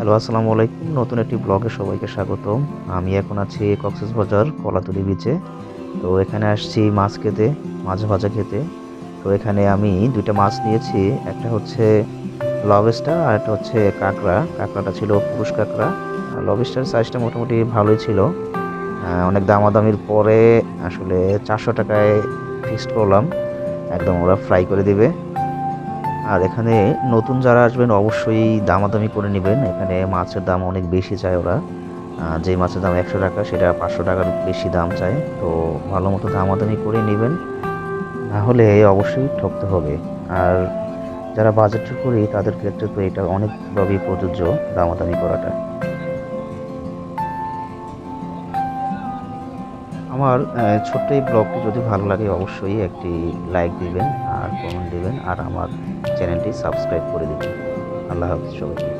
Hello, আসসালামু আলাইকুম। নতুন একটি ব্লগে সবাইকে স্বাগতম। আমি এখন আছি কক্সবাজার কলাতলি বিচে তো এখানে আসছি মাছ খেতে, মাছ ভাজা খেতে। তো এখানে আমি দুইটা মাছ নিয়েছি। একটা হচ্ছে লবেস্টার আর একটা হচ্ছে কাঁকড়া। কাঁকড়াটা ছিল পুরুষ কাঁকড়া। আর লবেস্টার সাইজটা মোটামুটি ভালোই ছিল। অনেক দামাদামির পরে আসলে চারশো টাকায় ফিক্সড করলাম। একদম ওরা ফ্রাই করে দিবে। আর এখানে নতুন যারা আসবেন, অবশ্যই দামাদামি করে নেবেন। এখানে মাছের দাম অনেক বেশি চায় ওরা। যে মাছের দাম একশো টাকা, সেটা পাঁচশো টাকার বেশি দাম চায়। তো ভালো মতো দামাদামি করে নেবেন। নাহলে অবশ্যই ঠকতে হবে। আর যারা বাজেট করি, তাদের ক্ষেত্রে তো এটা অনেকভাবেই প্রযোজ্য দামাদামি করাটা। আমার ছোট্ট এই ব্লগটি যদি ভালো লাগে, অবশ্যই একটি লাইক দিবেন। কমেন্ট দিবেন আর আমার চ্যানেলটি সাবস্ক্রাইব করে দিবেন আল্লাহ হাফিজ সবাইকে।